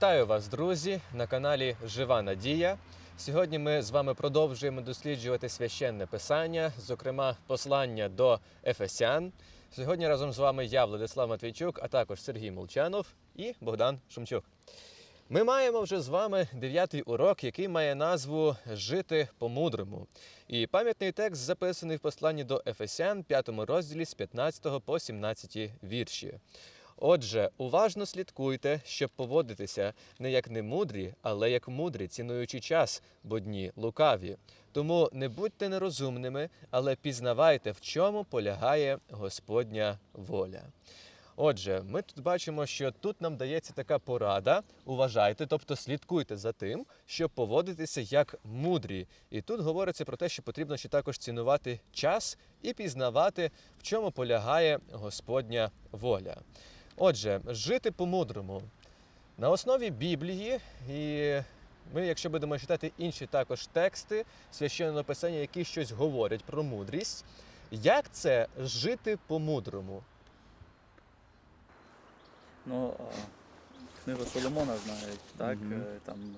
Вітаю вас, друзі, на каналі Жива Надія. Сьогодні ми з вами продовжуємо досліджувати священне писання, зокрема послання до Ефесян. Сьогодні разом з вами я, Владислав Матвійчук, а також Сергій Молчанов і Богдан Шумчук. Ми маємо вже з вами дев'ятий урок, який має назву Жити по-мудрому. І пам'ятний текст записаний в посланні до Ефесян, 5 розділі з 15 по 17 вірші. Отже, уважно слідкуйте, щоб поводитися не як немудрі, але як мудрі, цінуючи час, бо дні лукаві. Тому не будьте нерозумними, але пізнавайте, в чому полягає Господня воля. Отже, ми тут бачимо, що тут нам дається така порада. Уважайте, тобто слідкуйте за тим, щоб поводитися як мудрі. І тут говориться про те, що потрібно ще також цінувати час і пізнавати, в чому полягає Господня воля. Отже, жити по-мудрому. На основі Біблії, і ми, якщо будемо читати інші також тексти священного писання, які щось говорять про мудрість, як це жити по-мудрому? Ну, книгу Соломона знають, так? Е, Там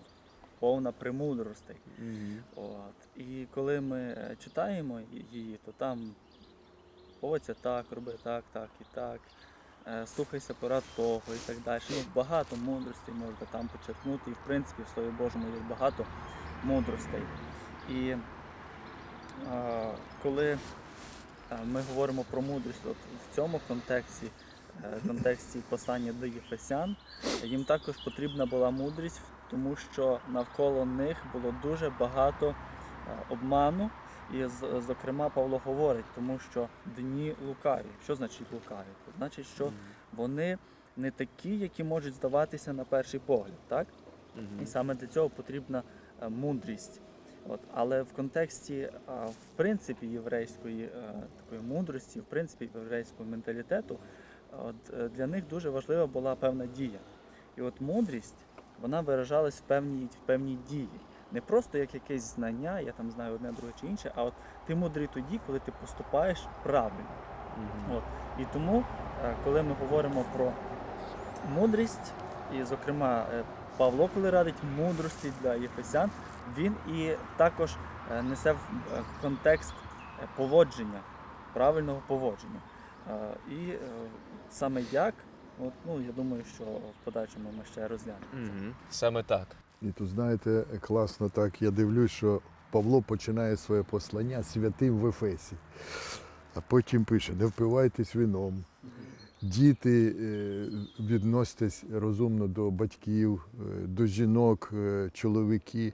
повна премудростей. От. І коли ми е, читаємо її, то там поводься так, роби так, так і так. Е, Слухайся порад того і так далі. Ну, багато мудростей можна там почерпнути. І в принципі в Слові Божому є багато мудростей. І а, коли ми говоримо про мудрість от в цьому контексті, е, контексті послання до Єфесян, їм також потрібна була мудрість, тому що навколо них було дуже багато е, обману. І зокрема Павло говорить, тому що дні лукаві. Що значить лукаві? Це значить, що вони не такі, які можуть здаватися на перший погляд, так? І саме для цього потрібна е, мудрість. От, але в контексті, в принципі, єврейської е, такої мудрості, в принципі, єврейського менталітету, от, е, для них дуже важлива була певна дія. І от мудрість, вона виражалась в певній, в певній дії. Не просто як якесь знання, я там знаю одне, друге чи інше, а от ти мудрий тоді, коли ти поступаєш правильно. От. І тому, е, коли ми говоримо про мудрість, і, зокрема, е, Павло, коли радить мудрості для єфесян, він і також е, несе в контекст поводження, правильного поводження. І саме як, от, ну, я думаю, що в подальшому ми ще розглянемо. Мгм. Саме так. І тут, знаєте, класно так, я дивлюсь, що Павло починає своє послання святим в Ефесі, а потім пише: не впивайтесь вином. Діти, е, відноситесь розумно до батьків, е, до жінок, е, чоловіки.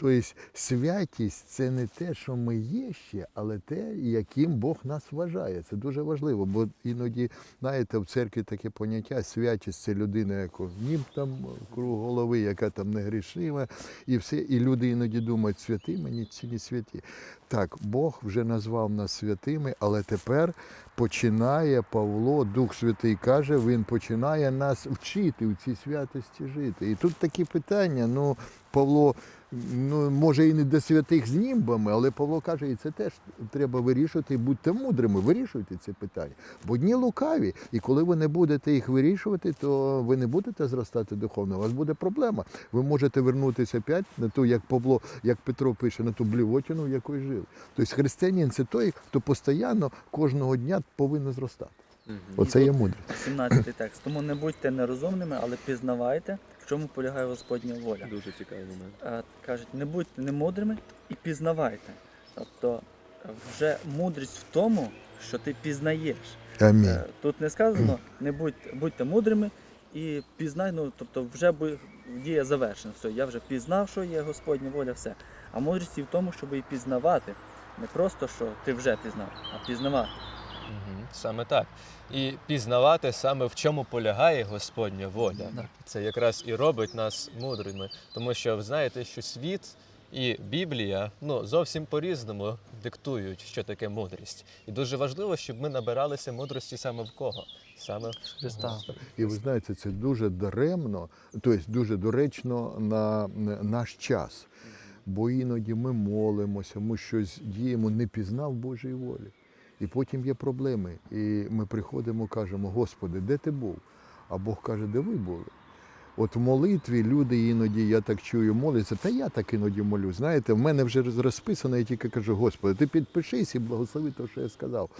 Тобто святість це не те, що ми є ще, але те, яким Бог нас вважає. Це дуже важливо, бо іноді, знаєте, в церкві таке поняття святість це людина, яка нім там круг голови, яка там не грішива, і все. І люди іноді думають, святі мені чи не святі. Так, Бог вже назвав нас святими, але тепер починає Павло, Дух Святий каже, він починає нас вчити в цій святості жити. І тут такі питання. Ну, Павло, ну може і не до святих з німбами, але Павло каже, і це теж треба вирішувати. Будьте мудрими, вирішуйте це питання. Бо дні лукаві, і коли ви не будете їх вирішувати, то ви не будете зростати духовно. У вас буде проблема. Ви можете вернутися опять на ту, як Павло, як Петро пише, на ту блівотину, в якої жили. Тобто християнин це той, хто постійно кожного дня повинен зростати. Оце є мудрість. 17 текст. Тому не будьте нерозумними, але пізнавайте, в чому полягає Господня воля. Дуже цікавий момент. Е, кажуть, не будьте немудрими і пізнавайте. Тобто вже мудрість в тому, що ти пізнаєш. Амінь. Е, Тут не сказано, не будьте, будьте мудрими і пізнай, ну тобто вже дія завершена. Все, я вже пізнав, що є Господня воля, все. А мудрість і в тому, щоб і пізнавати. Не просто, що ти вже пізнав, а пізнавати. Саме так. І пізнавати саме в чому полягає Господня воля. Да. Це якраз і робить нас мудрими. Тому що ви знаєте, що світ і Біблія ну, зовсім по-різному диктують, що таке мудрість. І дуже важливо, щоб ми набиралися мудрості саме в кого? Саме в Христа. І ви знаєте, це дуже даремно, тобто дуже доречно на наш час. Бо іноді ми молимося, ми щось діємо, не пізнав Божої волі. І потім є проблеми. І ми приходимо, кажемо, Господи, де ти був? А Бог каже, де ви були? От в молитві люди іноді, я так чую, моляться, та я так іноді молю. Знаєте, в мене вже розписано, я тільки кажу, Господи, ти підпишись і благослови те, що я сказав.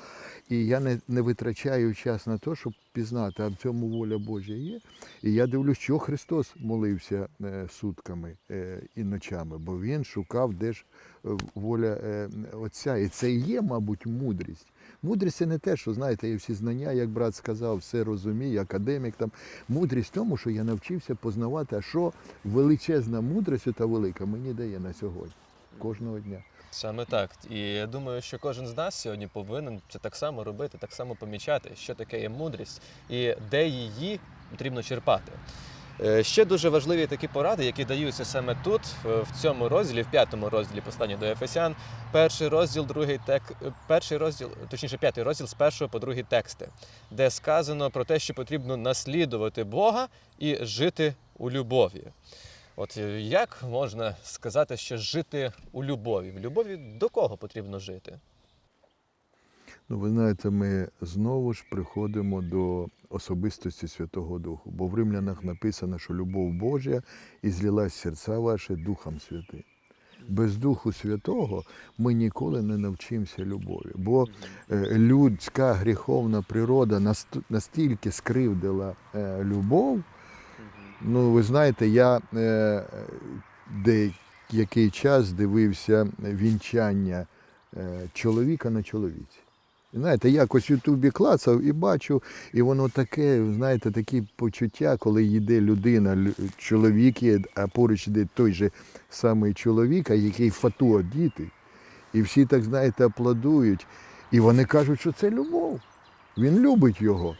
І я не, не витрачаю час на те, щоб пізнати, а в цьому воля Божа є. І я дивлюсь, що Христос молився е, сутками е, і ночами, бо Він шукав, де ж е, воля Отця. І це є, мабуть, мудрість. Мудрість це не те, що знаєте, я всі знання, як брат сказав, все розумію, академік там. Мудрість в тому, що я навчився познавати, а що величезна мудрість та велика мені дає на сьогодні, кожного дня. Саме так. І я думаю, що кожен з нас сьогодні повинен це так само робити, так само помічати, що таке є мудрість і де її потрібно черпати. Е, Ще дуже важливі такі поради, які даються саме тут, в цьому розділі, в п'ятому розділі послання до Ефесян. Перший розділ, другий тек, е, перший розділ, точніше, п'ятий розділ з першого по другий тексти, де сказано про те, що потрібно наслідувати Бога і жити у любові. От е, як можна сказати, що жити у любові? В любові до кого потрібно жити? Ну, ви знаєте, ми знову ж приходимо до особистості Святого Духу, бо в римлянах написано, що любов Божа і злилась в серця ваші Духом Святим. Без Духу Святого ми ніколи не навчимося любові, бо е, людська гріховна природа настільки скривдила е, любов. Ну, ви знаєте, я е, деякий час дивився вінчання е, чоловіка на чоловіці. Знаєте, якось в Ютубі клацав і бачу, і воно таке, знаєте, такі почуття, коли йде людина, чоловік є, а поруч йде той же самий чоловік, а який фату одіти. І всі так, знаєте, аплодують. І вони кажуть, що це любов. Він любить його.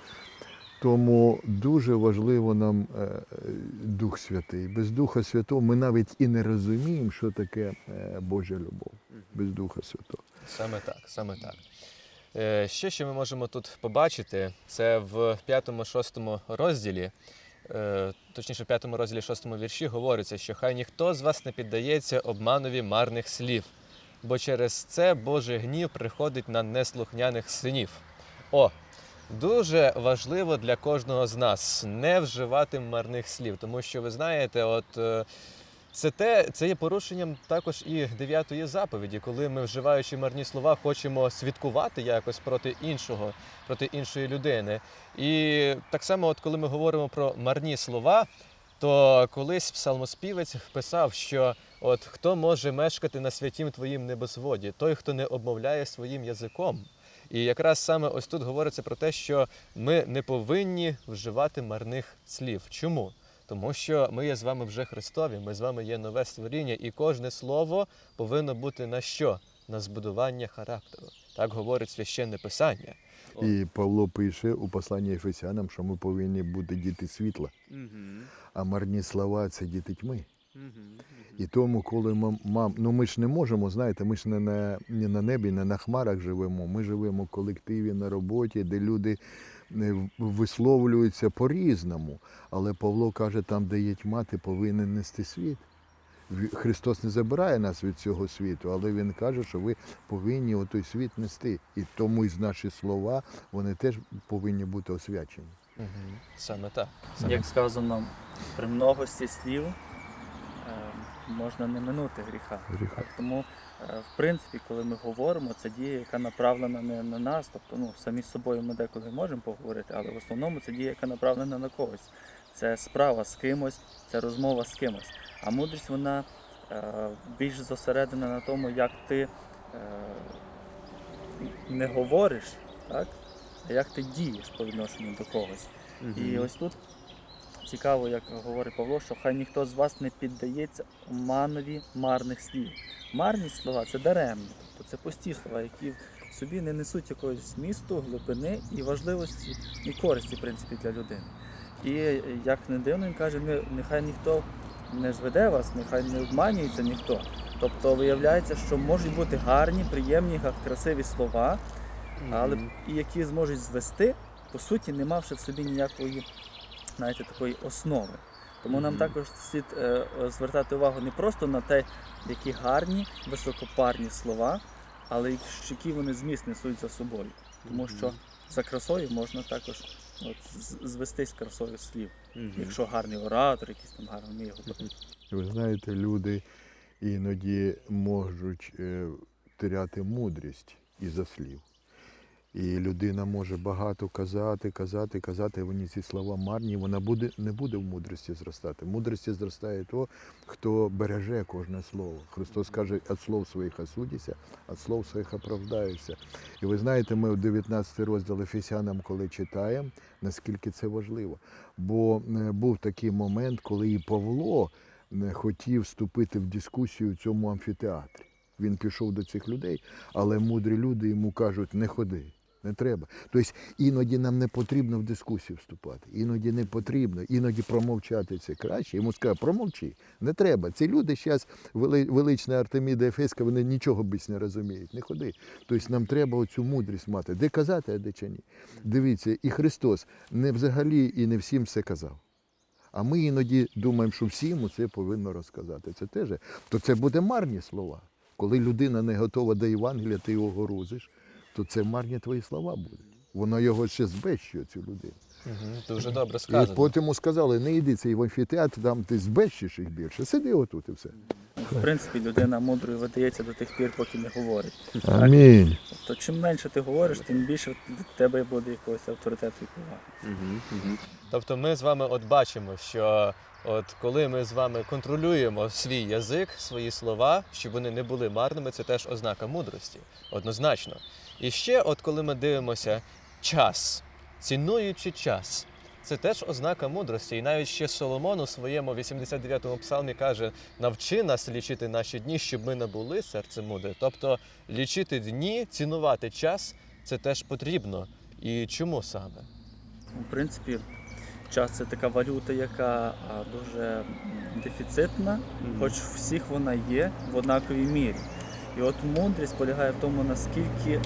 Тому дуже важливо нам е, е, Дух Святий. Без Духа Святого ми навіть і не розуміємо, що таке е, Божа любов. Без Духа Святого. Саме так, саме так. Ще що ми можемо тут побачити, це в п'ятому-шостому розділі, точніше, в п'ятому розділі шостому вірші говориться, що хай ніхто з вас не піддається обманові марних слів, бо через це Божий гнів приходить на неслухняних синів. О, дуже важливо для кожного з нас не вживати марних слів, тому що ви знаєте, от. е, це те, це є порушенням також і дев'ятої заповіді, коли ми, вживаючи марні слова, хочемо свідкувати якось проти іншого, проти іншої людини. І так само, от коли ми говоримо про марні слова, то колись псалмоспівець писав, що от хто може мешкати на святім твоїм небосводі, той, хто не обмовляє своїм язиком. І якраз саме ось тут говориться про те, що ми не повинні вживати марних слів. Чому? Тому що ми є з вами вже Христові, ми з вами є нове створіння, і кожне слово повинно бути на що? На збудування характеру. Так говорить священне писання. І Павло пише у посланні Ефесянам, що ми повинні бути діти світла, а марні слова це діти тьми. І тому, коли ми, мам, ну ми ж не можемо, знаєте, ми ж не на, не на небі, не на хмарах живемо. Ми живемо в колективі на роботі, де люди е, висловлюються по-різному. Але Павло каже, там, де є тьма, ти повинен нести світ. Христос не забирає нас від цього світу, але Він каже, що ви повинні отой світ нести. І тому і наші слова вони теж повинні бути освячені. Саме так. Саме Як сказано, при многості слів можна не минути гріха. Гріха. Тому, е, в принципі, коли ми говоримо, це дія, яка направлена не на нас, тобто ну, самі з собою ми деколи можемо поговорити, але в основному це дія, яка направлена на когось. Це справа з кимось, це розмова з кимось. А мудрість вона е, більш зосередена на тому, як ти е, не говориш, так? а як ти дієш по відношенню до когось. І ось тут цікаво, як говорить Павло, що хай ніхто з вас не піддається оманові марних слів. Марні слова це даремні, тобто це пусті слова, які в собі не несуть якогось змісту, глибини і важливості і користі, в принципі, для людини. І як не дивно, він каже, «Не- нехай ніхто не зведе вас, нехай не обманюється ніхто. Тобто виявляється, що можуть бути гарні, приємні, красиві слова, але і які зможуть звести, по суті, не мавши в собі ніякої знаєте, такої основи. Тому нам також слід е, е, звертати увагу не просто на те, які гарні, високопарні слова, але й які вони зміст несуть за собою. Тому що за красою можна також от, з- звестись красою слів. Якщо гарний оратор, якийсь там гарний вміє говорити. Ви знаєте, люди іноді можуть е, теряти мудрість із-за слів. І людина може багато казати, казати, казати, вони ці слова марні, вона буде, не буде в мудрості зростати. В мудрості зростає то, хто береже кожне слово. Христос каже, від слов своїх осудися, від слов своїх оправдаюся. І ви знаєте, ми в 19 розділ Ефесянам, коли читаємо, наскільки це важливо. Бо е, був такий момент, коли і Павло не хотів вступити в дискусію в цьому амфітеатрі. Він пішов до цих людей, але мудрі люди йому кажуть, не ходи, не треба. Тобто іноді нам не потрібно в дискусію вступати, іноді не потрібно, іноді промовчати це краще. Йому сказали, промовчи, не треба. Ці люди зараз, велична Артеміда Ефеська, вони нічого більш не розуміють, не ходи. Тобто нам треба оцю мудрість мати, де казати, а де чи ні. Дивіться, і Христос не взагалі і не всім все казав. А ми іноді думаємо, що всім це повинно розказати. Це теж, то це буде марні слова. Коли людина не готова до Євангелія, ти його горузиш, то це марні твої слова будуть. Воно його ще збещує, цю людину. Мгм, Дуже добре І потім йому сказали, не йди цей в амфітеатр, там ти збещиш їх більше. Сиди отут і все. В принципі, людина мудрою видається до тих пір, поки не говорить. Амінь. Тобто, чим менше ти говориш, тим більше в тебе буде якогось авторитету і поваги. Тобто ми з вами от бачимо, що от коли ми з вами контролюємо свій язик, свої слова, щоб вони не були марними, це теж ознака мудрості, однозначно. І ще, от коли ми дивимося час, цінуючи час. Це теж ознака мудрості. І навіть ще Соломон у своєму 89-му псалмі каже: навчи нас лічити наші дні, щоб ми набули серце мудре. Тобто лічити дні, цінувати час це теж потрібно. І чому саме? В принципі, час це така валюта, яка дуже дефіцитна, хоч у всіх вона є в однаковій мірі. І от мудрість полягає в тому, наскільки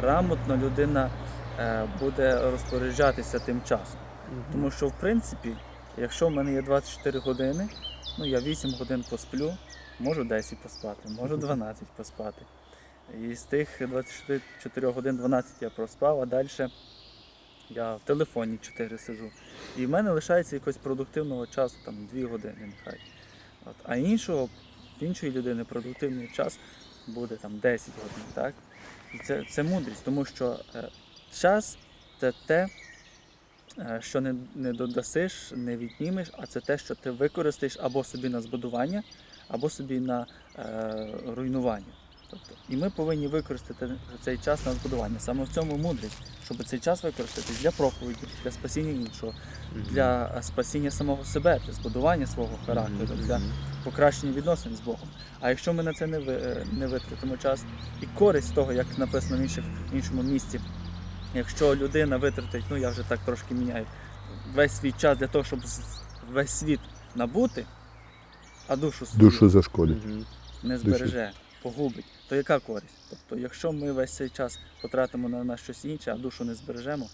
грамотно людина е, буде розпоряджатися тим часом. Тому що, в принципі, якщо в мене є 24 години, ну я 8 годин посплю, можу 10 поспати, можу 12 поспати. І з тих 24 годин 12 я проспав, а далі я в телефоні 4 сижу. І в мене лишається якогось продуктивного часу, там 2 години нехай. От. А іншого, в іншої людини продуктивний час буде там 10 годин. Так? І це, це мудрість, тому що е, час це те, е, що не, не додасиш, не віднімеш, а це те, що ти використаєш або собі на збудування, або собі на е, руйнування. Тобто, і ми повинні використати цей час на збудування. Саме в цьому мудрість, щоб цей час використати для проповіді, для спасіння іншого, для е, спасіння самого себе, для збудування свого характеру, для покращення відносин з Богом. А якщо ми на це не, ви- е, не витратимо час, і користь того, як написано в інших, іншому місці, якщо людина витратить, ну я вже так трошки міняю, весь свій час для того, щоб весь світ набути, а душу свою Душу зашкодить. не збереже, погубить, то яка користь? Тобто, якщо ми весь цей час потратимо на, на щось інше, а душу не збережемо,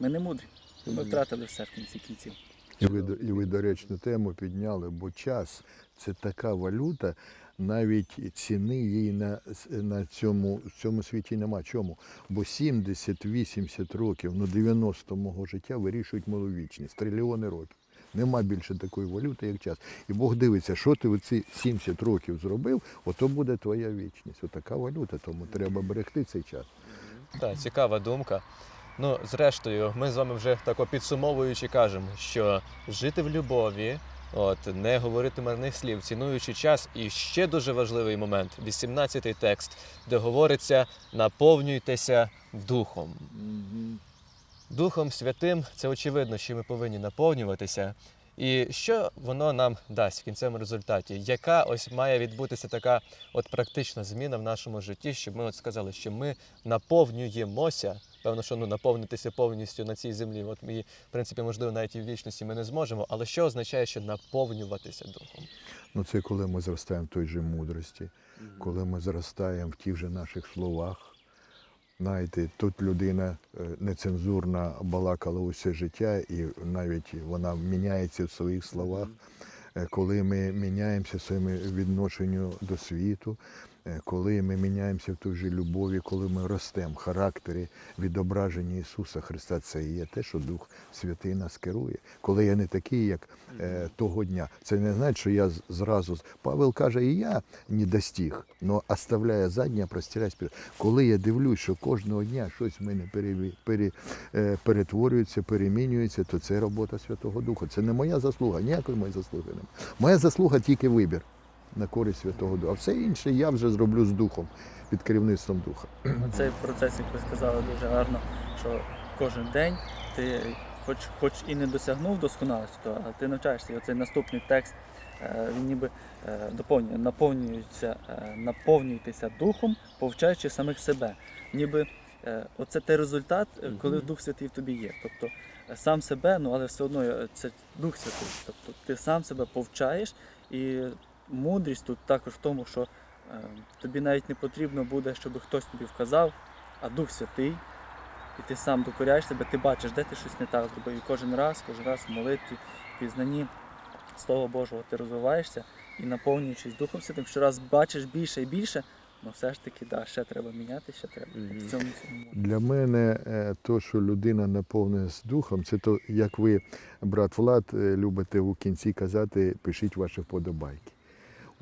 ми не мудрі. Ми втратили все в кінці кінців. І ви, і ви доречну тему підняли, бо час це така валюта, навіть ціни їй на, на цьому, цьому світі нема. Чому? Бо 70-80 років, ну 90 мого життя вирішують мою вічність, трильйони років. Нема більше такої валюти, як час. І Бог дивиться, що ти оці 70 років зробив, ото буде твоя вічність. Отака валюта, тому треба берегти цей час. Так, цікава думка. Ну, зрештою, ми з вами вже тако підсумовуючи кажемо, що жити в любові, от не говорити марних слів, цінуючи час. І ще дуже важливий момент 18-й текст, де говориться наповнюйтеся духом. Духом Святим це очевидно, що ми повинні наповнюватися. І що воно нам дасть в кінцевому результаті? Яка ось має відбутися така от практична зміна в нашому житті, щоб ми от сказали, що ми наповнюємося. Певно, що ну наповнитися повністю на цій землі. От ми, в принципі, можливо, навіть і в вічності ми не зможемо. Але що означає, що наповнюватися духом? Ну це коли ми зростаємо в той же мудрості, коли ми зростаємо в тих же наших словах. Знаєте, тут людина е, нецензурна балакала усе життя, і навіть вона міняється в своїх словах, Е, коли ми міняємося своїми своєму відношенню до світу. Е, коли ми міняємося в той же любові, коли ми ростемо в характері відображення Ісуса Христа, це і є те, що Дух Святий нас керує. Коли я не такий, як е, того дня, це не значить, що я зразу Павел каже, і я не достиг, але оставляє заднє, простираюсь вперед. Коли я дивлюсь, що кожного дня щось в мене переві- пере, е, перетворюється, перемінюється, то це робота Святого Духа. Це не моя заслуга, ніякої моєї заслуги немає. Моя заслуга тільки вибір на користь Святого Духа. А все інше я вже зроблю з духом, під керівництвом духа. Цей процес, як ви сказали, дуже гарно, що кожен день ти, хоч, хоч і не досягнув досконалості, то ти навчаєшся. І оцей наступний текст е, він ніби е, доповнює, наповнюється, е, наповнюйтеся духом, повчаючи самих себе. Ніби оце той результат, коли Дух Святий в тобі є. Тобто сам себе, ну але все одно це Дух Святий. Тобто ти сам себе повчаєш, і мудрість тут також в тому, що е, тобі навіть не потрібно буде, щоб хтось тобі вказав, а Дух Святий, і ти сам докоряєш себе, ти бачиш, де ти щось не так зробив. І кожен раз, кожен раз в молитві, в пізнанні Слова Божого ти розвиваєшся і наповнюючись Духом Святим, щораз бачиш більше і більше, але все ж таки, да, ще треба міняти, ще треба. Мгм. В цьому. Для мене е, то, що людина наповнена з духом, це то, як ви, брат Влад, е, любите у кінці казати, пишіть ваші вподобайки.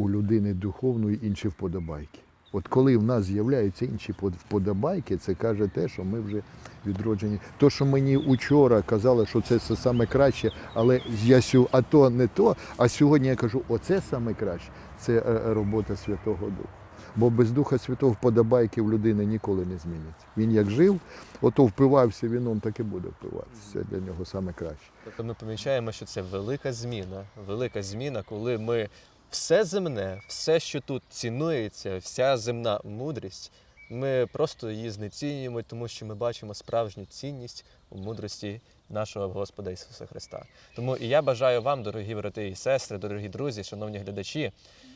У людини духовної інші вподобайки. От коли в нас з'являються інші под- вподобайки, це каже те, що ми вже відроджені. То, що мені учора казали, що це все саме краще, але я сю, а то не то. А сьогодні я кажу, оце саме краще. Це е, робота Святого Духа. Бо без Духа Святого вподобайки в людини ніколи не зміняться. Він як жив, ото впивався віном, так і буде впиватися. Це для нього саме краще. Тобто ми помічаємо, що це велика зміна. Велика зміна, коли ми все земне, все, що тут цінується, вся земна мудрість, ми просто її знецінюємо, тому що ми бачимо справжню цінність у мудрості нашого Господа Ісуса Христа. Тому і я бажаю вам, дорогі брати і сестри, дорогі друзі, шановні глядачі,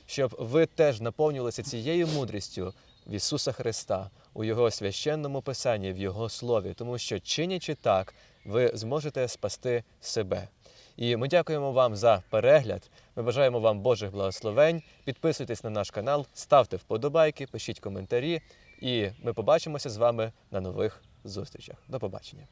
щоб ви теж наповнювалися цією мудрістю в Ісуса Христа у Його священному писанні, в Його слові, тому що чинячи так, ви зможете спасти себе. І ми дякуємо вам за перегляд. Ми бажаємо вам Божих благословень. Підписуйтесь на наш канал, ставте вподобайки, пишіть коментарі, і ми побачимося з вами на нових зустрічах. До побачення.